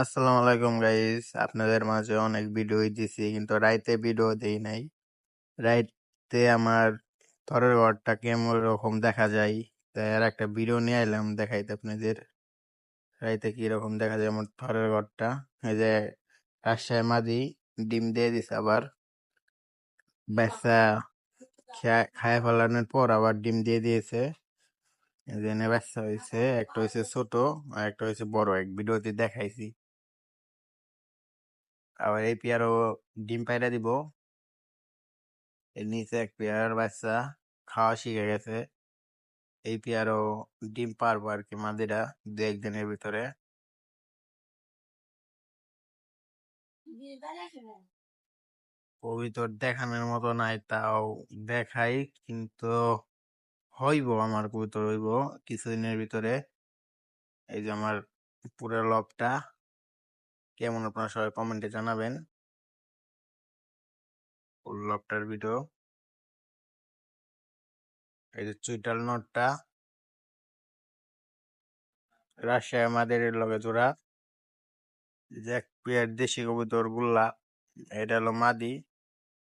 আসসালামু আলাইকুম গাইস আপনাদের মাঝে অনেক ভিডিও দিছি, কিন্তু রাইতে ভিডিও দেই নাই। রাইতে আমার থরের ঘরটা কেমন রকম দেখা যায় তাই আর একটা ভিডিও নিয়ে এলাম দেখাইতে আপনাদের। রাইতে রকম দেখা যায় আমার থরের ঘরটা? এই যে রাজশাহী মাদি, ডিম দিয়ে দিছে আবার। বেচা খায় ফেলানোর পর আবার ডিম দিয়ে দিয়েছে। এই জন্য বাচ্চা হয়েছে একটা হয়েছে ছোট আর একটা হয়েছে বড়। এক ভিডিওতে দেখাইছি। আবার এই পেয়ারও ডিম পাইরা দিব এর নিচে এক পেয়ার বাচ্চা খাওয়া শিখে গেছে এই পেয়ারও ডিম পারব আর কি মাদিরা দু একদিনের ভিতরে কবিতর দেখানোর মতো নাই তাও দেখাই কিন্তু হইব আমার কবিতর হইব কিছুদিনের ভিতরে এই যে আমার পুরো লবটা কেমন আপনারা সবাই কমেন্টে জানাবেন? লপটার ভিডিও এই যে চুইটাল নটটা। রাশিয়া আমাদের লগে জোড়া। দেশি কবুতর গুল্লা। এটা হলো মাদি।